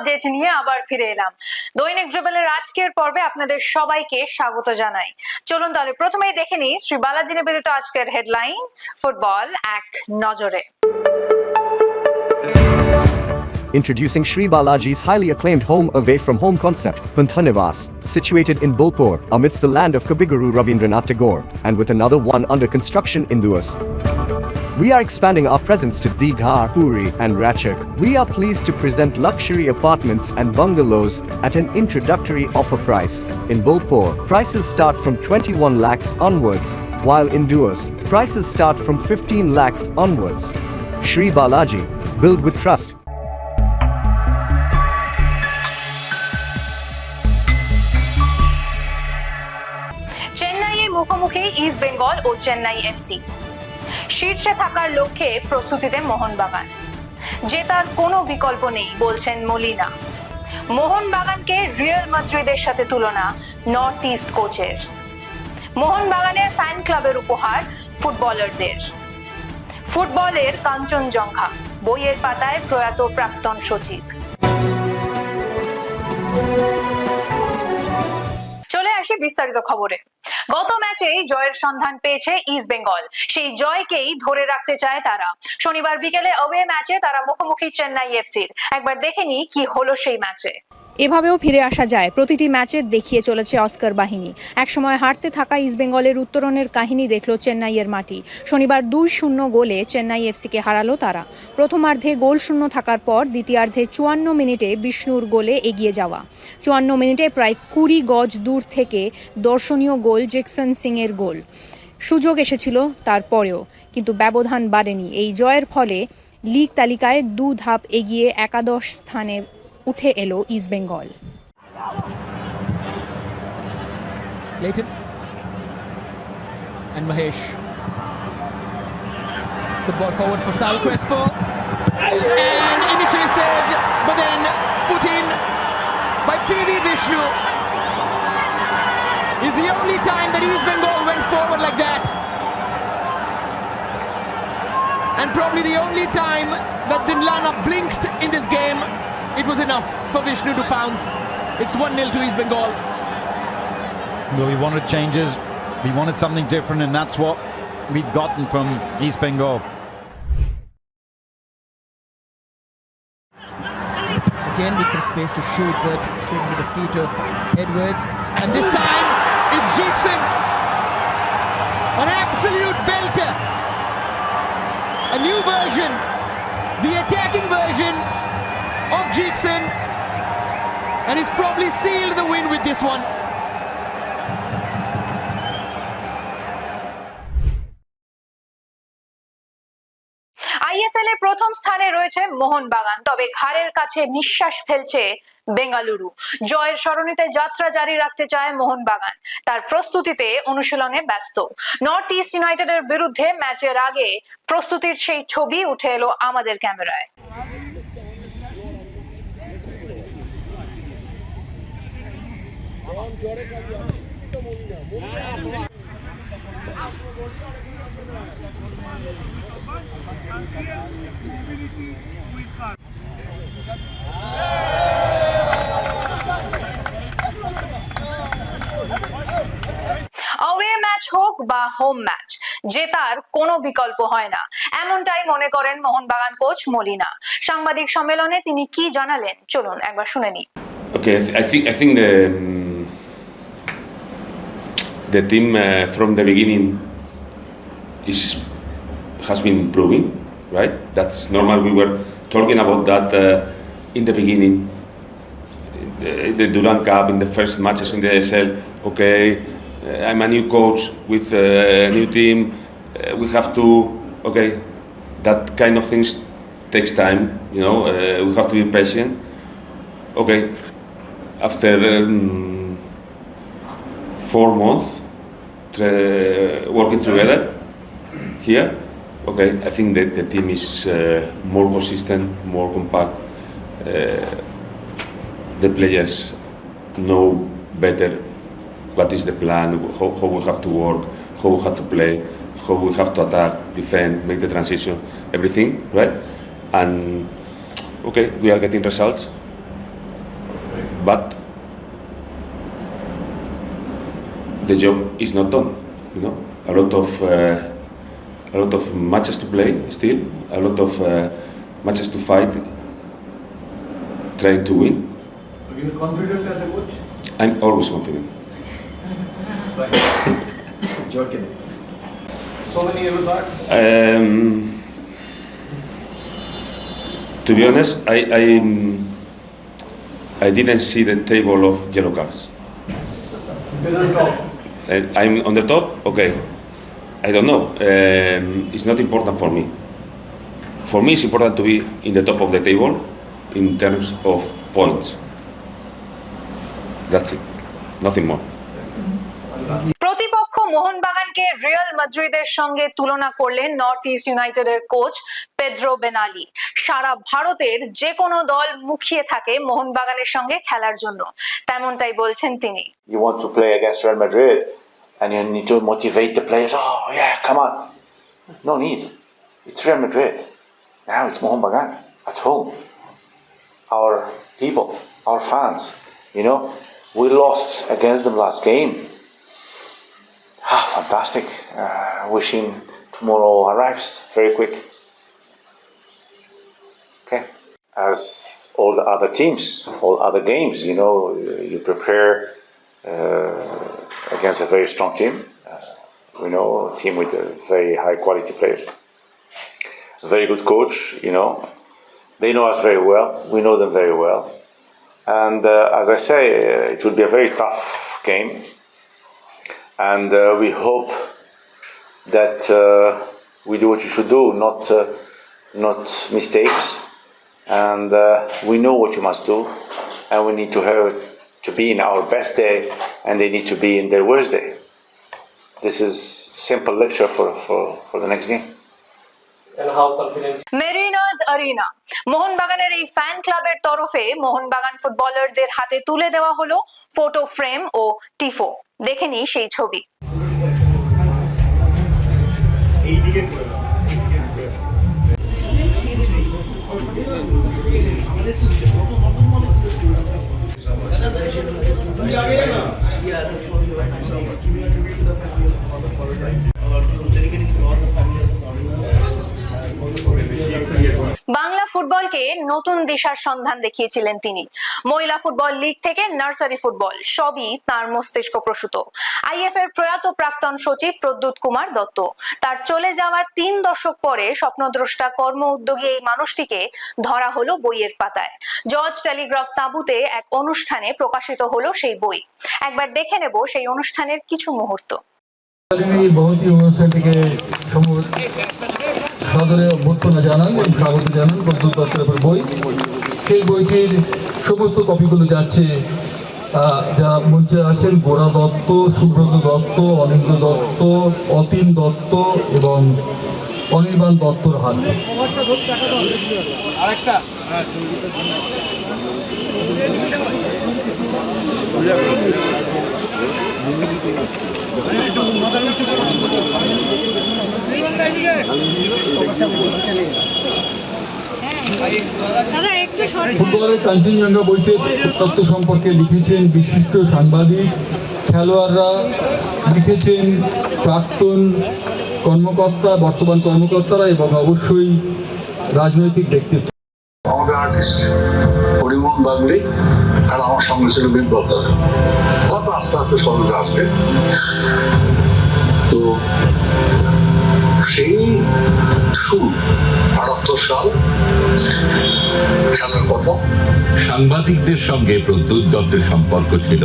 Update নিয়ে আবার ফিরে এলাম দৈনিক ড্রিবেলের আজকের পর্বে আপনাদের সবাইকে স্বাগত জানাই চলুন তাহলে প্রথমেই দেখে নিই শ্রী বালাজি নিবেদিত আজকের হেডলাইন্স ফুটবল এক নজরে Introducing Sri Balaji's highly acclaimed home away from home concept, Panthanivas, situated in Bolpur, amidst the land of Kabiguru Rabindranath Tagore, and with another one under construction in Duas. We are expanding our presence to Digha, Puri, and Ratchak. We are pleased to present luxury apartments and bungalows at an introductory offer price. In Bolpur, prices start from 21 lakhs onwards, while in Duas, prices start from 15 lakhs onwards. Sri Balaji, build with trust. চেন্নাইয়ে মুখোমুখি east Bengal ও Chennai FC শীর্ষে থাকার লক্ষ্যে প্রস্তুতিতে মোহনবাগান। জেতার কোনো বিকল্প নেই, বলছেন মলিনা। মোহনবাগানকে রিয়াল মাদ্রিদের সাথে তুলনা নর্থ ইস্ট কোচের। মোহনবাগানের ফ্যান ক্লাবের উপহার ফুটবলারদের। ফুটবলের কাঞ্চনজঙ্ঘা বইয়ের পাতায় প্রয়াত প্রাক্তন সচিব। চলে আসি বিস্তারিত খবরে। গত ম্যাচেই জয়ের সন্ধান পেয়েছে ইস্ট বেঙ্গল সেই জয়কেই ধরে রাখতে চায় তারা। শনিবার বিকেলে অওয়ে ম্যাচে তারা মুখোমুখি চেন্নাই এফসির একবার দেখে নি কি হলো সেই ম্যাচে। এভাবেও ফিরে আসা যায়। প্রতিটি ম্যাচে দেখিয়ে চলেছে অস্কার বাহিনী। একসময় হারতে থাকা ইস্টবেঙ্গলের উত্তরণের কাহিনী দেখল চেন্নাইয়ের মাটি। শনিবার দুই শূন্য গোলে চেন্নাই এফসিকে হারালো তারা। প্রথমার্ধে গোল শূন্য থাকার পর দ্বিতীয়ার্ধে চুয়ান্ন মিনিটে বিষ্ণুর গোলে এগিয়ে যাওয়া। চুয়ান্ন মিনিটে প্রায় কুড়ি গজ দূর থেকে দর্শনীয় গোল জেকসন সিং এর গোল। সুযোগ এসেছিল তারপরেও, কিন্তু ব্যবধান বাড়েনি। এই জয়ের ফলে লিগ তালিকায় দু ধাপ এগিয়ে একাদশ স্থানে উঠে এলো East Bengal Clayton and Mahesh. Good ball forward for Sal Crespo. And initially saved, but then put in by PV Vishnu. Is the only time that East Bengal went forward like that. And probably the only time that Dinlana blinked in this game. It was enough for Vishnu to pounce. It's 1 0 to East Bengal. Well, we wanted changes. We wanted something different, and that's what we've gotten from East Bengal. Again with some space to shoot, but swing with the feet of Edwards. And this time, it's Jackson. An absolute belter. A new version, the attacking version of And he's probably sealed the win with this one. ISL এ প্রথম স্থানে রয়েছে মোহনবাগান, তবে ঘাড়ের কাছে নিঃশ্বাস ফেলছে বেঙ্গালুরু। জয়ের স্মরণীতে যাত্রা জারি রাখতে চায় মোহনবাগান। তার প্রস্তুতিতে অনুশীলনে ব্যস্ত। নর্থ ইস্ট ইউনাইটেডের বিরুদ্ধে ম্যাচের আগে প্রস্তুতির সেই ছবি উঠে এলো আমাদের ক্যামেরায়। ম্যাচ হোক বা হোম ম্যাচ জেতার কোনো বিকল্প হয় না। এমনটাই মনে করেন মোহনবাগান কোচ মলিনা। সাংবাদিক সম্মেলনে তিনি কি জানালেন? চলুন একবার শুনে নিই। Think I think the um, the team uh, from the beginning is has been improving, right? That's normal. We were talking about that uh, in the beginning. The, the Duran Cup in the first matches in the ASL. Okay, uh, I'm a new coach with uh, a new team. Uh, we have to okay. That kind of things takes time. You know, uh, we have to be patient. Okay, after um, four months working together here, okay, I think that the team is uh, more consistent, more compact. Uh, the players know better what is the plan, how, how we have to work, how we have to play, how we have to attack, defend, make the transition, everything, right? And okay, we are getting results, but the job is not done. You know, a lot of uh, a lot of matches to play still, a lot of uh, matches to fight, trying to win. Are you confident as a coach? I'm always confident. Joking. So many yellow cards. Um, to be honest, I, I I didn't see the table of yellow cards. Middle top. I'm on the top. Okay, I don't know. Um, it's not important for me. For me, it's important to be in the top of the table in terms of points. That's it. Nothing more. মোহনবাগানকে Real মাদ্রিদের সঙ্গে তুলনা করলেন North East United এর coach Pedro Benali. সারা ভারতের যে কোনো দল মুখিয়ে থাকে মোহনবাগানের সঙ্গে খেলার জন্য। তেমনটাই বলছেন তিনি। You want to play against Real Madrid and you need to motivate the players no need it's Real Madrid now Mohun Bagan at home our people our fans you know we lost against the last game Ah, fantastic. Uh, wishing tomorrow arrives very quick. Okay. As all the other teams, all other games, you know, you prepare uh, against a very strong team. Uh, we know a team with very high quality players. Very good coach, you know. They know us very well. We know them very well. And uh, as I say, uh, it will be a very tough game And uh, we hope that uh, we do what you should do, not uh, not mistakes. And uh, we know what you must do, and we need to have to be in our best day, and they need to be in their worst day. This is simple lecture for, for, for the next game. And how confident Mariners arena মোহনবাগানের এই fan ক্লাবের তরফে মোহনবাগান ফুটবলারদের হাতে তুলে দেওয়া হলো photo frame ও টিফো দেখে নিই সেই ছবি। বাংলা ফুটবলকে নতুন দিশার সন্ধান দেখিয়েছিলেন তিনি। মহিলা ফুটবল লিগ থেকে নার্সারি ফুটবল, সবই তার মস্তিষ্ক প্রসূত। আইএফ এর প্রয়াত প্রাক্তন সচিব প্রদ্যুৎ কুমার দত্ত। তার চলে যাওয়ার তিন দশক পরে স্বপ্নদ্রষ্টা কর্ম উদ্যোগী এই মানুষটিকে ধরা হলো বইয়ের পাতায়। জর্জ টেলিগ্রাফ তাঁবুতে এক অনুষ্ঠানে প্রকাশিত হলো সেই বই। একবার দেখে নেব সেই অনুষ্ঠানের কিছু মুহূর্ত। এই অনুষ্ঠানটিকে সাদরে অভ্যর্থনা জানান এবং স্বাগত জানান প্রদ্যুৎ দত্তের উপর বই। সেই বইটির সমস্ত কপিগুলো যাচ্ছে যারা মঞ্চে আছেন গোড়া দত্ত সুব্রত দত্ত অনিন্দ্র দত্ত অতীন দত্ত এবং অনির্বাণ দত্তর হাতে। ফুটবলের কাঞ্চনজঙ্ঘা বইতে তত্ত্ব সম্পর্কে লিখেছেন বিশিষ্ট সাংবাদিক খেলোয়াড়রা লিখেছেন প্রাক্তন কর্মকর্তা বর্তমান কর্মকর্তারা এবং অবশ্যই রাজনৈতিক ব্যক্তিত্ব। আমাদের আর্টিস্ট পরিমোহন বাগলি আর আমার সঙ্গে ছিল বিপ্লব দাস হয়তো আস্তে আস্তে সঙ্গে আসবে? তো সেই সাল, খেলার কথা। সাংবাদিকদের সঙ্গে প্রদ্যুৎ দত্তের সম্পর্ক ছিল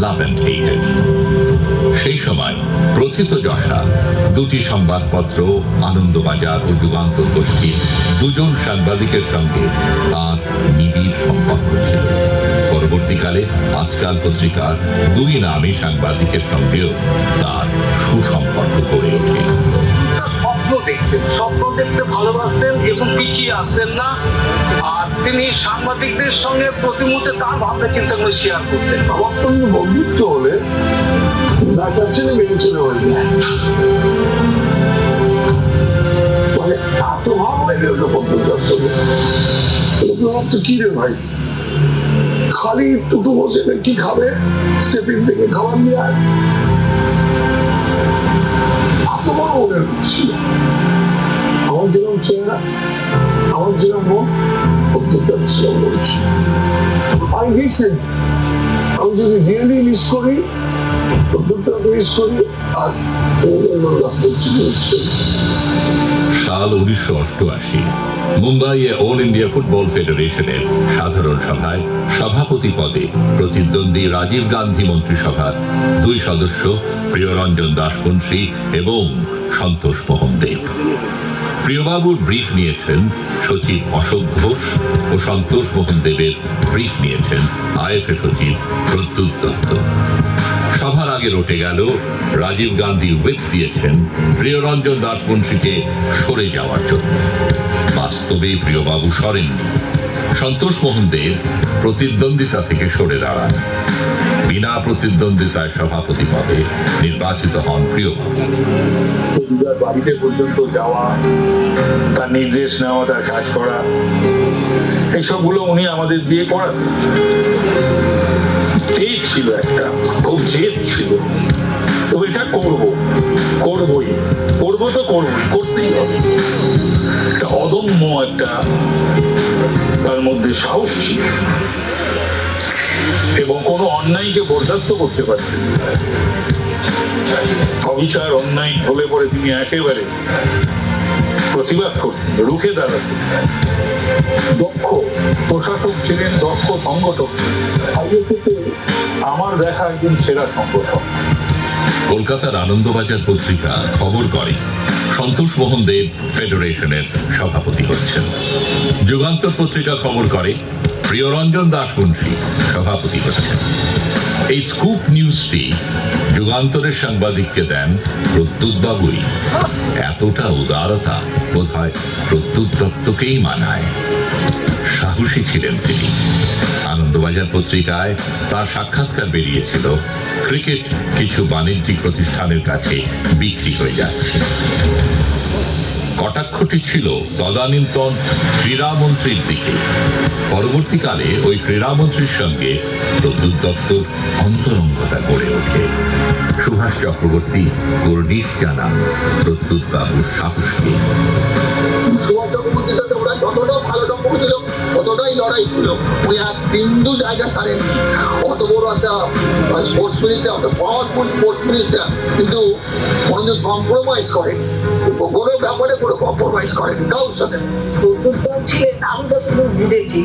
লাভ অ্যান্ড সেই সময় প্রথিত যশা, দুটি সংবাদপত্র, আনন্দবাজার ও যুগান্তর গোষ্ঠীর দুজন সাংবাদিকের সঙ্গে তার পরবর্তীকালে আজকাল পত্রিকার দুই নামী সাংবাদিকের সঙ্গেও তার সুসম্পর্ক গড়ে ওঠে। স্বপ্ন দেখতেন স্বপ্ন দেখতে ভালোবাসতেন এবং পিছিয়ে আসতেন না। আর তিনি সাংবাদিকদের সঙ্গে প্রতি মুহূর্তে তার ভাবনা চিন্তাগুলো শেয়ার করতেন। আমার সঙ্গে বন্ধুত্ব হলে ডাক্তার ছেলে মেয়ে ছেলে হয়ে যায় মানে এত ভালো লেগে গেল বন্ধুত্বের সঙ্গে তো কি রে ভাই? খালি টুটু বসে কি খাবে? স্টেপিং থেকে খাবার নিয়ে আয়। এত বড় ছিল আমার যেরকম চেহারা, আমার যেরকম মন প্রত্যেকটা ছিল বলছি। আমি যদি রিয়েলি মিস করি প্রত্যেকটা মিস করি, আর সাল উনিশশো অষ্টআশি। মুম্বাইয়ে অল ইন্ডিয়া ফুটবল ফেডারেশনের সাধারণ সভায় সভাপতি পদে প্রতিদ্বন্দ্বী রাজীব গান্ধী মন্ত্রিসভার দুই সদস্য প্রিয়রঞ্জন দাসমন্ত্রী এবং সন্তোষ মোহন দেব প্রিয়বাবুর ব্রিফ নিয়েছেন সচিব অশোক ঘোষ ও সন্তোষ মোহন দেবের ব্রিফ নিয়েছেন আইএফএ সচিব প্রদ্যুৎ দত্ত। সভার আগে রটে গেল, রাজীব গান্ধী হুইপ দিয়েছেন প্রিয়রঞ্জন দাসবংশীকে সরে যাওয়ার জন্য। বাস্তবে প্রিয়বাবু সরেননি। সন্তোষ মোহন দেব প্রতিদ্বন্দ্বিতা থেকে সরে দাঁড়ান। বিনা প্রতিদ্বন্দ্বিতায় সভাপতি পদে নির্বাচিত হন প্রিয়বাবু দিদার বাড়িতে পর্যন্ত যাওয়া, তার নির্দেশ নেওয়া, তার কাজ করা এইসবগুলো উনি আমাদের দিয়ে করাতেন। তেজ ছিল একটা খুব জেদ ছিল। তো এটা করব, করবই, করব তো করবই, করতেই হবে। একটা অদম্য একটা তার মধ্যে সাহস ছিল। এবং কোনো অন্যায়কে বরদাস্ত করতে পারতেন অবিচার, অন্যায় হলে পরে তিনি একেবারে প্রতিবাদ করতেন, রুখে দাঁড়াতেন। দক্ষ প্রশাসক ছিলেন, দক্ষ সংগঠক। থেকে আমার দেখা একজন সেরা সংগঠক। কলকাতার আনন্দবাজার পত্রিকা খবর করে। সন্তোষ মোহন দেব ফেডারেশনের সভাপতি হচ্ছেন। যুগান্তর পত্রিকা খবর করে প্রিয়রঞ্জন দাসবংশী সভাপতি হচ্ছেন এই স্কুপ নিউজটি যুগান্তরের সাংবাদিককে দেন প্রত্যুৎ বাবুই। এতটা উদারতা বোধ হয় প্রত্যুৎ দত্তকেই মানায়। সাহসী ছিলেন তিনি। আনন্দবাজার পত্রিকায় তার সাক্ষাৎকার বেরিয়েছিল, ক্রিকেট কিছু বাণিজ্যিক প্রতিষ্ঠানের কাছে বিক্রি হয়ে যাচ্ছে। কটাক্ষটি ছিল তদানীন্তন ক্রীড়ামন্ত্রীর দিকে। পরবর্তীকালে ওই ক্রীড়ামন্ত্রীর সঙ্গে প্রদ্যুৎ দত্তর অন্তরঙ্গতা গড়ে ওঠে। সুভাষ চক্রবর্তী কর্নিশ জানা প্রদ্যুৎ বাবুর সাহসকে। সুভাষ ওরা যতটা ভালো ততটাই লড়াই ছিল। এক বিন্দু জায়গা ছাড়েননি অত বড় একটা স্পোর্টস পাওয়ারফুল স্পোর্টস কিন্তু কোনোদিন কম্প্রোমাইজ করে কোনো ব্যাপারে কোনো কম্প্রোমাইজ করেন কারোর সাথে। প্রদ্যুৎ আমি যতদূর বুঝেছি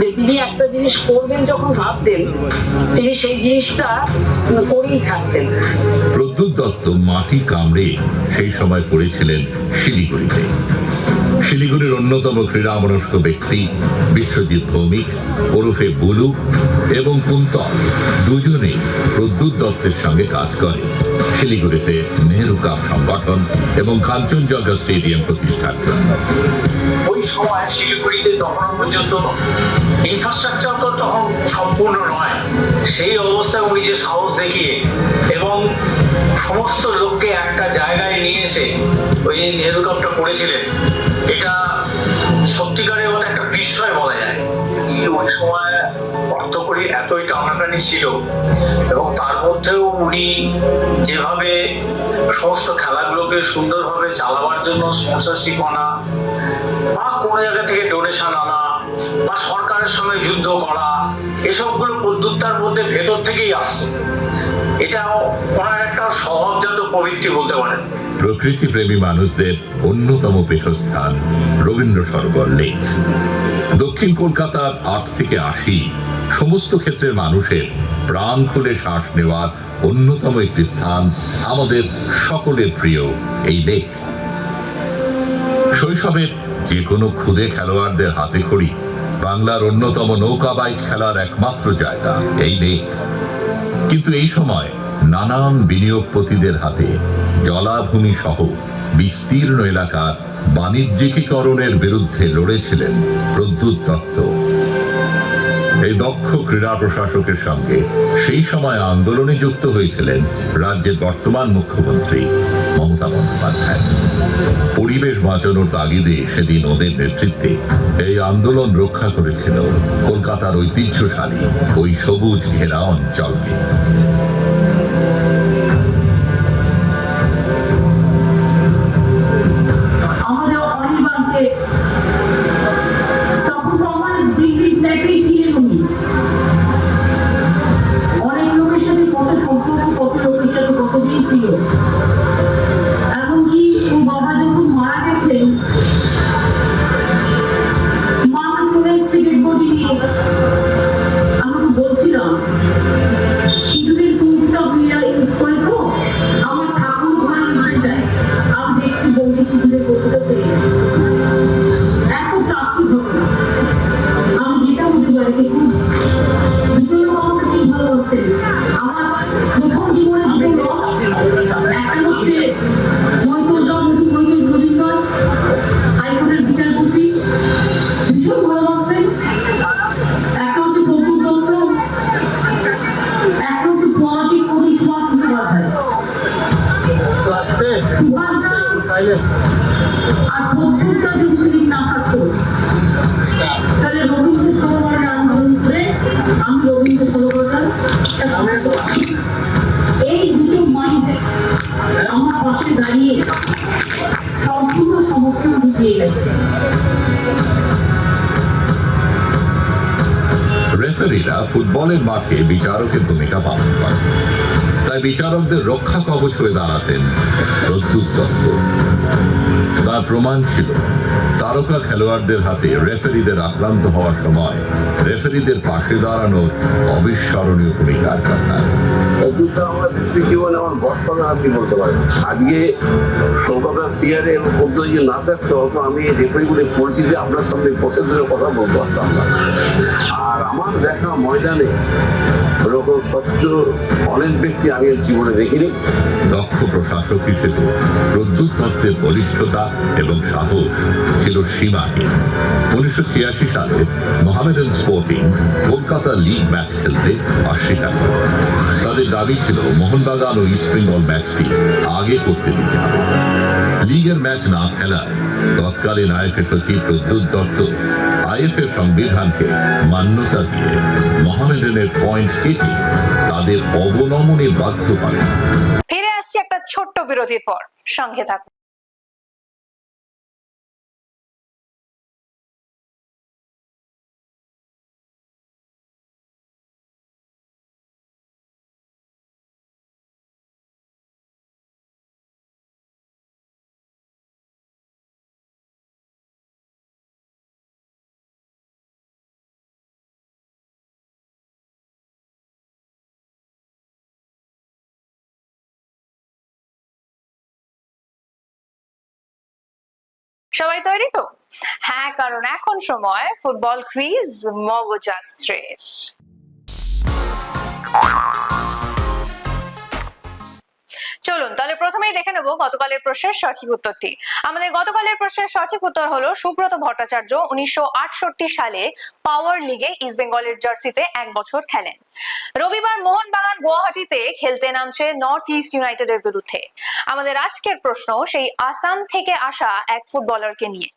যে তিনি একটা জিনিস করবেন যখন ভাবতেন তিনি সেই জিনিসটা করেই ছাড়তেন প্রদ্যুৎ দত্ত মাটি কামড়ে সেই সময় পড়েছিলেন শিলিগুড়িতে। শিলিগুড়ির অন্যতম ক্রীড়ামনস্ক ব্যক্তি বিশ্বজিৎ ভৌমিক ওরফে বুলু এবং কুন্তল দুজনে প্রদ্যুৎ দত্তের সঙ্গে কাজ করে। শিলিগুড়িতে নেহরু কাপ সংগঠন এবং কাঞ্চনজঙ্ঘা স্টেডিয়াম প্রতিষ্ঠার জন্য। ওই সময় শিলিগুড়িতে তখনও পর্যন্ত ইনফ্রাস্ট্রাকচার তো তখন সম্পূর্ণ নয়। সেই অবস্থায় উনি যে সাহস দেখিয়ে এবং সমস্ত লোককে একটা জায়গায় নিয়ে এসে ওই যে কাপটা করেছিলেন, এটা সত্যিকারের মতো একটা বিস্ময় বলা যায়। ওই সময় অর্থকরী এতই টানাটানি ছিল এবং তার মধ্যেও উনি যেভাবে সমস্ত খেলাগুলোকে সুন্দরভাবে চালাবার জন্য স্পন্সরশিপ আনা বা কোনো জায়গা থেকে ডোনেশন আনা বা সরকারের সঙ্গে যুদ্ধ করা, এসবগুলো প্রদ্যুত্তার মধ্যে ভেতর থেকেই আসতো এটা ওনার একটা স্বভাবজাত প্রবৃত্তি বলতে পারেন। প্রকৃতিপ্রেমী মানুষদের অন্যতম পীঠস্থান রবীন্দ্র সরোবর লেক। দক্ষিণ কলকাতার আট থেকে আশি সমস্ত ক্ষেত্রের মানুষের প্রাণ খুলে শ্বাস নেওয়ার অন্যতম একটি স্থান আমাদের সকলের প্রিয় এই লেক। শৈশবের যে কোনো ক্ষুদে খেলোয়াড়দের হাতে খড়ি, বাংলার অন্যতম নৌকা বাইচ খেলার একমাত্র জায়গা এই লেক। কিন্তু এই সময় নানান বিনিয়োগপতিদের হাতে জলাভূমি সহ বিস্তীর্ণ এলাকার বাণিজ্যিকীকরণের বিরুদ্ধে লড়েছিলেন প্রদ্যুৎ দত্ত। এই দক্ষ ক্রীড়া প্রশাসকের সঙ্গে সেই সময় আন্দোলনে যুক্ত হয়েছিলেন রাজ্যের বর্তমান মুখ্যমন্ত্রী মমতা বন্দ্যোপাধ্যায়। পরিবেশ বাঁচানোর তাগিদে সেদিন ওদের নেতৃত্বে এই আন্দোলন রক্ষা করেছিল কলকাতার ঐতিহ্যশালী ওই সবুজ ঘেরা অঞ্চলকে। ফুটবলের মাঠে বিচারকের ভূমিকা পালন করেন। তাই বিচারকদের রক্ষা কবচ হয়ে দাঁড়াতেন প্রদ্যুৎ দত্ত। তার প্রমাণ ছিল, তারকা খেলোয়াড়দের হাতে রেফারিদের আক্রান্ত হওয়ার সময় রেফারিদের পাশে দাঁড়ানোর অবিস্মরণীয় ভূমিকার কথা। আমার আর আমার দেখা, ময়দানে ওরকম স্বচ্ছ অনেস্ট ব্যক্তি আমি জীবনে দেখিনি। দক্ষ প্রশাসক হিসেবে প্রদ্যুৎ বলিষ্ঠতা এবং সাহস ছিল সীমাহীন উনিশশো ছিয়াশি সালে Mohammedan Sporting Kolkata league match খেলতে অস্বীকার করে। তাদের দাবি ছিল, মোহনবাগান ও ইস্টবেঙ্গল ম্যাচটি আগে করতে দিতে হবে। লিগের ম্যাচ না খেলায় তৎকালীন আইএফএ সচিব প্রদ্যুৎ দত্ত আইএফএ সংবিধানকে মান্যতা দিয়ে মহামেডেনের পয়েন্ট কেটে তাদের অবনমনে বাধ্য করে ফিরে আসছে একটা ছোট্ট বিরতির পর। সঙ্গে থাকুন। সবাই তৈরি তো? হ্যাঁ কারণ এখন সময় ফুটবল কুইজ মগজাস্ত্রের। চলুন, তাহলে প্রথমেই দেখে নেব গতকালের প্রশ্নের সঠিক উত্তরটি। আমাদের গতকালের প্রশ্নের সঠিক উত্তর হলো, সুব্রত ভট্টাচার্য উনিশশো সালে পাওয়ার লিগে ইস্ট বেঙ্গলের জার্সিতে এক বছর খেলেন। রবিবার মোহনবাগান গুয়াহাটিতে খেলতে নামছে নর্থ ইস্ট ইউনাইটেডের বিরুদ্ধে। আমাদের আজকের প্রশ্ন, সেই আসাম থেকে আসা এক ফুটবলারকে নিয়ে।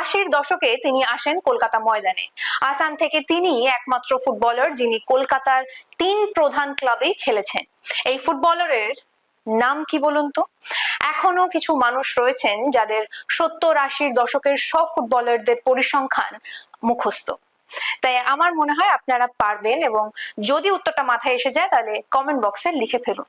আশির দশকে তিনি আসেন কলকাতা ময়দানে। আসাম থেকে তিনি একমাত্র ফুটবলার যিনি কলকাতার তিন প্রধান ক্লাবেই খেলেছেন। এই ফুটবলারের নাম কি বলুন তো? এখনও কিছু মানুষ রয়েছেন যাদের সত্তর আশির দশকের সব ফুটবলারদের পরিসংখ্যান মুখস্থ। তাই আমার মনে হয় আপনারা পারবেন এবং যদি উত্তরটা মাথায় এসে যায় তাহলে কমেন্ট বক্সে লিখে ফেলুন।